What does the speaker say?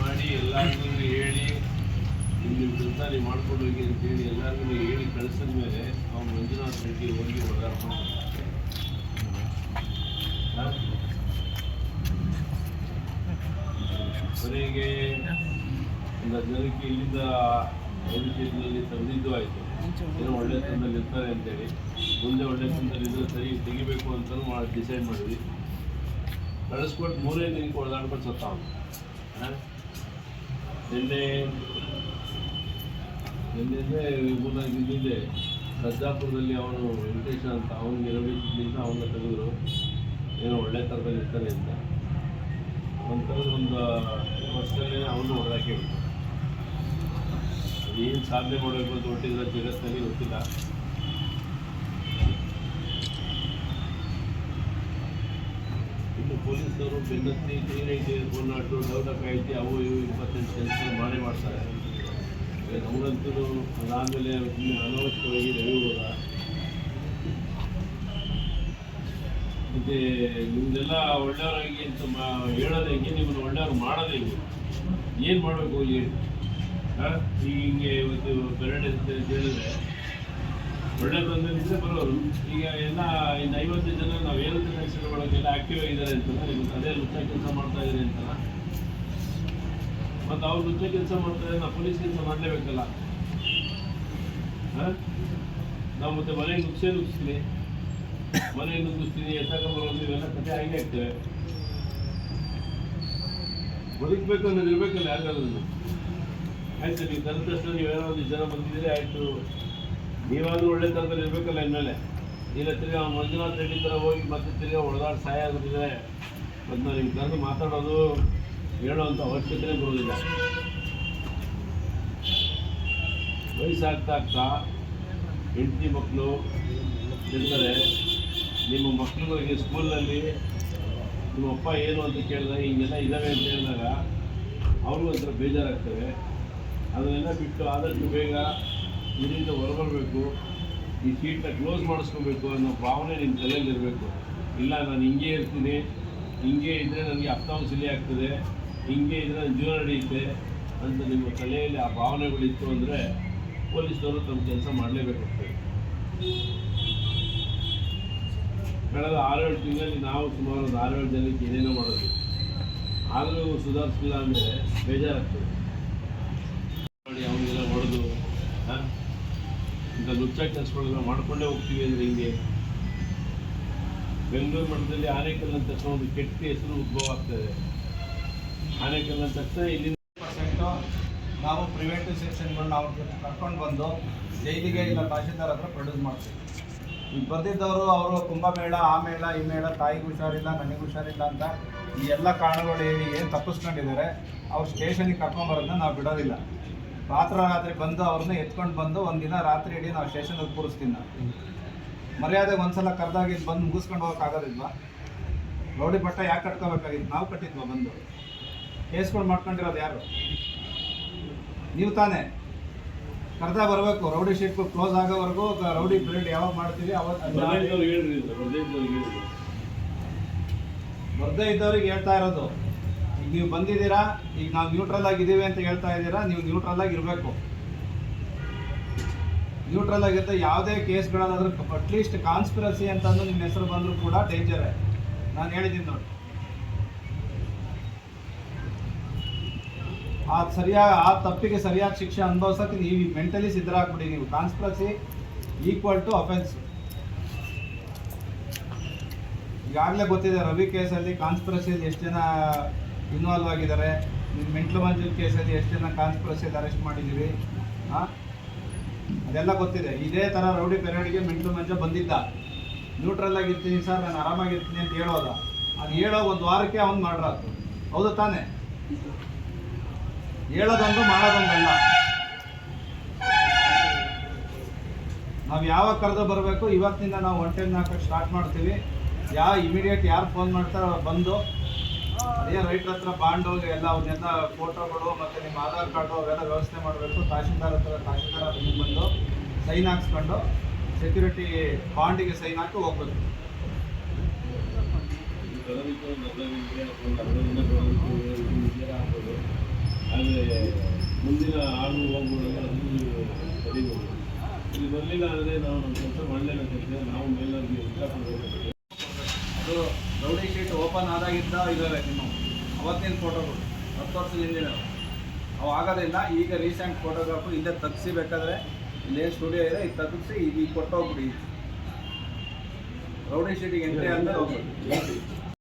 ಮಾಡಿ ಎಲ್ಲರಿಗೂ ಹೇಳಿ ಕೆಲಸ ನೀವು ಮಾಡ್ಕೊಂಡು ಹೋಗಿ ಅಂತೇಳಿ ಎಲ್ಲರಿಗೂ ಹೇಳಿ ಕಳಿಸಿದ ಮೇಲೆ ಅವ್ನು ಮಂಜುನಾಥ್ ರೆಡ್ಡಿ ಹೋಗಿ ಓಡಾಡ್ಕೊಂಡು ಕೊನೆಗೆ ಒಂದು ಜನಕ್ಕೆ ಇಲ್ಲಿಂದ ಭವಿಷ್ಯದಲ್ಲಿ ತಂದಿದ್ದು ಆಯಿತು. ಏನೋ ಒಳ್ಳೆ ತಂದಲ್ಲಿ ಇರ್ತಾರೆ ಅಂತೇಳಿ. ಮುಂದೆ ಒಳ್ಳೆ ತಂದಲ್ಲಿ ಇದ್ರೆ ಸರಿ ತೆಗಿಬೇಕು ಅಂತಲೂ ಮಾಡಿ ಡಿಸೈಡ್ ಮಾಡಿದ್ವಿ. ಕಳಿಸ್ಕೊಟ್ಟು ಮೂರೇ ದಿನಕ್ಕೆ ಹೊಡೆದಾಡ್ಕೊಂಡು ಸತ್ತ ಅವನು ನಿನ್ನೆ ನಿನ್ನೆ ದಿನದಿಂದ ಸಜ್ಜಾಪುರದಲ್ಲಿ ಅವನು ವೆಂಕಟೇಶ ಅಂತ ಅವನಿಗೆ ಇರಬೇಕಿದ್ದರಿಂದ ಅವನ್ನ ತೆಗೆದ್ರು. ಏನೋ ಒಳ್ಳೆ ಥರದಲ್ಲಿ ಇರ್ತಾನೆ ಅಂತ. ಒಂಥರ ಒಂದು ವರ್ಷದಲ್ಲೇ ಅವನು ಹೊಡೆದಾಕಿ ಬಿಟ್ಟು ಏನು ಸಾಧನೆ ಮಾಡಬೇಕು ಅಂತ ಹೊಟ್ಟಿದ್ರೆ ಜಗತ್ತಿನಲ್ಲಿ ಗೊತ್ತಿಲ್ಲ ಇನ್ನು ಪೊಲೀಸರು ಬೆನ್ನತ್ತಿ ಫೋನ್ ಆಟು ಡೌಟಪ್ ಐತಿ ಅವು ಇವು ಇಪ್ಪತ್ತೆಂಟು ಕೆಲಸ ಮಾಡೇ ಮಾಡ್ತಾರೆ. ನಮಗಂತೂ ಅದಾದಮೇಲೆ ಅನಾವಶ್ಯಕವಾಗಿ ರವಿ ಹೋದ ಮತ್ತು ನಿಮ್ದೆಲ್ಲ ಒಳ್ಳೆಯವರಾಗಿ ಅಂತ ಮಾ ಹೇಳೋದು ಹೆಂಗೆ, ನಿಮ್ಮನ್ನು ಒಳ್ಳೆಯವ್ರು ಮಾಡೋದು ಹೆಂಗೆ ಏನು ಮಾಡಬೇಕು ಹೇಳಿ ಹಾಂ? ಈಗ ಹಿಂಗೆ ಇವತ್ತು ಪೆರಡ್ ಅಂತ ಹೇಳಿದ್ರೆ ಒಳ್ಳೆ ಬಂದಿದ್ದರೆ ಬರೋರು. ಈಗ ಎಲ್ಲ ಇನ್ನು ಐವತ್ತು ಜನ ನಾವು ಏಳು ಸೆಕ್ಷನ್ ಒಳಗೆಲ್ಲ ಆಕ್ಟಿವ್ ಆಗಿದ್ದಾರೆ ನಿಮ್ಗೆ ಅದೇ ವೃತ್ತ ಕೆಲಸ ಮಾಡ್ತಾ ಇದ್ದಾರೆ ಅಂತಲ್ಲ. ಮತ್ತು ಅವ್ರು ವೃತ್ತ ಕೆಲಸ ಮಾಡ್ತಾರೆ, ನಾವು ಪೊಲೀಸ್ ಕೆಲಸ ಮಾಡಲೇಬೇಕಲ್ಲ. ನಾವು ಮತ್ತೆ ಮನೆಗೆ ನುಗ್ಸೇ ನುಗ್ಸ್ತೀನಿ ಮನೆಗೆ ನುಗ್ಗಿಸ್ತೀನಿ ಎತ್ತಕೊಂಬರೋದು ಇವೆಲ್ಲ ಕಥೆ ಆಗಿ ಆಗ್ತೇವೆ ಬದುಕಬೇಕು ಅನ್ನೋದು ಇರಬೇಕಲ್ಲ ಯಾರು ಆಯ್ತು ನೀವು ತಂದ ತಕ್ಷಣ ನೀವೇನೋ ಒಂದು ಜನ ಬಂದಿದ್ದೀರಿ, ಆಯಿತು. ನೀವಾದ್ರೂ ಒಳ್ಳೆ ಥರದಲ್ಲಿ ಇರಬೇಕಲ್ಲ ಇನ್ಮೇಲೆ. ಇಲ್ಲ ತಿರ್ಗಿ ಅವ್ನು ಮಂಜುನಾಥ್ ರೆಡ್ಡಿ ಥರ ಹೋಗಿ ಮತ್ತೆ ತಿರ್ಗಿ ಹೊಡೆದಾಡಿ ಸಹಾಯ ಆಗಿದ್ರೆ ಮತ್ತು ನಾನು ನಿಮ್ಗೆ ಕರೆದು ಮಾತಾಡೋದು ಹೇಳೋವಂಥ ಅವಶ್ಯಕತೆ ಬರೋದಿಲ್ಲ. ವಯಸ್ಸಾಗ್ತಾ ಆಗ್ತಾ ಹೆಂಡತಿ ಮಕ್ಕಳು ಇರ್ತಾರೆ. ನಿಮ್ಮ ಮಕ್ಕಳುಗಳಿಗೆ ಸ್ಕೂಲಲ್ಲಿ ನಿಮ್ಮ ಅಪ್ಪ ಏನು ಅಂತ ಕೇಳಿದಾಗ ಹಿಂಗೆಲ್ಲ ಇದ್ದಾವೆ ಅಂತ ಹೇಳಿದಾಗ ಅವ್ರಿಗೂ ಒಂಥರ ಬೇಜಾರಾಗ್ತವೆ ಅದನ್ನೆಲ್ಲ ಬಿಟ್ಟು ಆದಷ್ಟು ಬೇಗ ಇದರಿಂದ ಹೊರಬರಬೇಕು, ಈ ಸೀಟ್ನ ಕ್ಲೋಸ್ ಮಾಡಿಸ್ಕೋಬೇಕು ಅನ್ನೋ ಭಾವನೆ ನಿಮ್ಮ ತಲೆಯಲ್ಲಿ ಇರಬೇಕು. ಇಲ್ಲ, ನಾನು ಹಿಂಗೆ ಇರ್ತೀನಿ. ಹಿಂಗೆ ಇದ್ದರೆ ನನಗೆ ಅಪ್ತಾವ್ ಸಿಲಿ ಆಗ್ತದೆ. ಹಿಂಗೆ ಇದ್ದರೆ ನನ್ನ ಜೀವನ ನಡೆಯುತ್ತೆ ಅಂತ ನಿಮ್ಮ ತಲೆಯಲ್ಲಿ ಆ ಭಾವನೆಗಳಿತ್ತು ಅಂದರೆ ಪೊಲೀಸ್ನವರು ತಮ್ಮ ಕೆಲಸ ಮಾಡಲೇಬೇಕಾಗ್ತದೆ ಕಳೆದ ಆರೇಳು ತಿಂಗಳಲ್ಲಿ ನಾವು ಸುಮಾರು ಒಂದು ಆರೇಳು ಜನಕ್ಕೆ ಏನೇನೋ ಮಾಡೋದು. ಆದರೂ ಸುಧಾರಿಸಿಲ್ಲ ಅಂದರೆ ಬೇಜಾರಾಗ್ತದೆ. ಅವನಿಗೆಲ್ಲ ಹೊಡೆದು ಇಂಥ ಲುಚ್ಚ ಕೆಲಸಗಳನ್ನ ಮಾಡಿಕೊಂಡೇ ಹೋಗ್ತೀವಿ ಅಂದರೆ ಹಿಂಗೆ. ಬೆಂಗಳೂರು ಮಠದಲ್ಲಿ ಆನೇಕಲ್ ಅಂತ ಒಂದು ಕೆಟ್ಟ ಹೆಸರು ಉದ್ಭವ ಆಗ್ತದೆ ಆನೇಕಲ್ ಅಂದ ತಕ್ಷಣ ಇಲ್ಲಿ ಪರ್ಸೆಂಟು ನಾವು ಪ್ರಿವೆಂಟಿವ್ ಸೆಕ್ಷನ್ಗಳನ್ನ ಅವ್ರ ಕರ್ಕೊಂಡು ಬಂದು ಜೈಲಿಗೆ ಇಲ್ಲ ತಹಶೀಲ್ದಾರ್ ಹತ್ರ ಪ್ರೊಡ್ಯೂಸ್ ಮಾಡ್ತೀವಿ. ಈಗ ಬಂದಿದ್ದವರು ಅವರು ಕುಂಭಮೇಳ, ಆ ಮೇಳ, ಈ ಮೇಳ, ತಾಯಿಗೆ ಹುಷಾರಿಲ್ಲ, ನನಗೆ ಹುಷಾರಿಲ್ಲ ಅಂತ ಈ ಎಲ್ಲ ಕಾರಣಗಳು ಹೇಳಿ ಏನು ತಪ್ಪಿಸ್ಕೊಂಡಿದ್ದಾರೆ, ಅವ್ರು ಸ್ಟೇಷನಿಗೆ ಕರ್ಕೊಂಬರೋದನ್ನ ನಾವು ಬಿಡೋದಿಲ್ಲ. ರಾತ್ರಿ ರಾತ್ರಿ ಬಂದು ಅವ್ರನ್ನ ಎತ್ಕೊಂಡು ಬಂದು ಒಂದಿನ ರಾತ್ರಿ ಇಡೀ ನಾವು ಸ್ಟೇಷನ್ ಕೂರಿಸ್ತೀನಿ ನಾವು. ಮರ್ಯಾದೆ ಒಂದ್ಸಲ ಕರೆದಾಗ ಇಲ್ಲಿ ಬಂದು ಮುಗಿಸ್ಕೊಂಡು ಹೋಗೋಕ್ಕಾಗೋದಿಲ್ವಾ ರೌಡಿ ಪಟ್ಟ ಯಾಕೆ ಕಟ್ಕೋಬೇಕಾಗಿತ್ತು? ನಾವು ಕಟ್ಟಿದ್ವ ಬಂದು? ಕೇಸ್ಕೊಂಡು ಮಾಡ್ಕೊಂಡಿರೋದು ಯಾರು? ನೀವು ತಾನೇ. ಕರ್ದ ಬರಬೇಕು ರೌಡಿ ಶೀಟ್ ಕ್ಲೋಸ್ ಆಗೋವರೆಗೂ ರೌಡಿ ಪೀರಿಯಡ್ ಯಾವಾಗ ಮಾಡ್ತೀವಿ ಅವತ್ತು ಬರ್ದೇ ಇದ್ದವ್ರಿಗೆ ಹೇಳ್ತಾ ಇರೋದು. ನೀವು ಬಂದಿದ್ದೀರಾ? ಈಗ ನಾವು ನ್ಯೂಟ್ರಲ್ ಆಗಿದ್ದೀವಿ ಅಂತ ಹೇಳ್ತಾ ಇದ್ದೀರಾ? ನೀವು ನ್ಯೂಟ್ರಲ್ ಆಗಿ ಇರಬೇಕು. ನ್ಯೂಟ್ರಲ್ ಆಗಿರುತ್ತೆ ಯಾವುದೇ ಕೇಸ್ಗಳಾದ್ರೂ ಅಟ್ಲೀಸ್ಟ್ ಕಾನ್ಸ್ಪಿರಸಿ ಅಂತಂದು ನಿಮ್ಮ ಹೆಸರು ಬಂದರೂ ಕೂಡ ಡೇಂಜರೇ ನಾನು ಹೇಳಿದ್ದೀನಿ ನೋಡಿ. ಆ ಸರಿಯಾದ ಆ ತಪ್ಪಿಗೆ ಸರಿಯಾದ ಶಿಕ್ಷೆ ಅನುಭವಿಸೋಕೆ ನೀವು ಮೆಂಟಲಿ ಸಿದ್ಧರಾಗ್ಬಿಡಿ ನೀವು. ಕಾನ್ಸ್ಪಿರಸಿ ಈಕ್ವಲ್ ಟು ಅಫೆನ್ಸ್ ಈಗಾಗಲೇ ಗೊತ್ತಿದೆ ರವಿ ಕೇಸಲ್ಲಿ ಕಾನ್ಸ್ಪಿರಸಿಯಲ್ಲಿ ಎಷ್ಟು ಜನ ಇನ್ವಾಲ್ವ್ ಆಗಿದ್ದಾರೆ. ನಿಮ್ಮ ಮೆಂಟ್ಲು ಮಂಜು ಕೇಸಲ್ಲಿ ಎಷ್ಟು ಜನ ಕಾನ್ಸ್ಪಿರಸಿಯಲ್ಲಿ ಅರೆಸ್ಟ್ ಮಾಡಿದ್ದೀವಿ ಹಾಂ? ಅದೆಲ್ಲ ಗೊತ್ತಿದೆ. ಇದೇ ಥರ ರೌಡಿ ಪೆರೇಡ್ಗೆ ಮೆಂಟ್ಲು ಮಂಜ ಬಂದಿದ್ದ. ನ್ಯೂಟ್ರಲ್ ಆಗಿರ್ತೀನಿ ಸರ್, ನಾನು ಆರಾಮಾಗಿರ್ತೀನಿ ಅಂತ ಹೇಳೋದ. ಅದು ಹೇಳೋ ಒಂದು ವಾರಕ್ಕೆ ಅವ್ನು ಮಾಡ್ರಾತು. ಹೌದು ತಾನೇ? ಹೇಳೋದೊಂದು ಮಾಡೋದೊಂದಲ್ಲ. ನಾವು ಯಾವಾಗ ಕರೆದು ಬರಬೇಕು ಇವತ್ತಿನಿಂದ ನಾವು ಒನ್ ಟೈಮ್ ಹಾಕೋಕ್ಕೆ ಸ್ಟಾರ್ಟ್ ಮಾಡ್ತೀವಿ. ಯಾ ಇಮಿಡಿಯೇಟ್ ಯಾರು ಫೋನ್ ಮಾಡ್ತಾರೋ ಬಂದು ಅದೇ ರೈತರ ಹತ್ರ ಬಾಂಡು ಎಲ್ಲ ಅವನ್ನೆಲ್ಲ ಫೋಟೋಗಳು ಮತ್ತು ನಿಮ್ಮ ಆಧಾರ್ ಕಾರ್ಡು ಅವೆಲ್ಲ ವ್ಯವಸ್ಥೆ ಮಾಡಬೇಕು. ತಹಶೀಲ್ದಾರ್ ಹತ್ರ ತಹಶೀಲ್ದಾರ್ ಹತ್ರ ಬಂದು ಸೈನ್ ಹಾಕ್ಸ್ಕೊಂಡು ಸೆಕ್ಯೂರಿಟಿ ಬಾಂಡಿಗೆ ಸೈನ್ ಹಾಕಿ ಹೋಗ್ಬೇಕು ಆದರೆ ಮುಂದಿನ ಆಗು ಹೋಗುವಾಗ ಅದು ಇಲ್ಲಿ ಬರಲಿಲ್ಲ ಅಂದರೆ ನಾವು ನಮ್ಮ ಕೆಲಸ ಮಾಡಲೇಬೇಕಾಗ್ತದೆ ನಾವು ಮೇಲಾಗಿ ಉತ್ತರ ಅದು ರೌಡಿ ಶೀಟ್ ಓಪನ್ ಆದಾಗಿದ್ದ ಇದ್ದಾವೆ ನಿಮ್ಮ ಅವತ್ತಿನ ಫೋಟೋಗಳು ಹತ್ತು ವರ್ಷದ ಹಿಂದಿನ ಅವು ಆಗೋದಿಲ್ಲ. ಈಗ ರೀಸೆಂಟ್ ಫೋಟೋಗ್ರಾಫು ಇಲ್ಲೇ ತಗ್ಸಿ ಇಲ್ಲೇನು ಸ್ಟುಡಿಯೋ ಇದೆ? ಇದು ತಗ್ಸಿ ಈಗ ಕೊಟ್ಟೋಗ್ಬಿಡಿ. ರೌಡಿ ಶೀಟಿಗೆ ಎಂಟ್ರಿ ಅಂದರೆ ಹೋಗ್ಬಿಡಿ.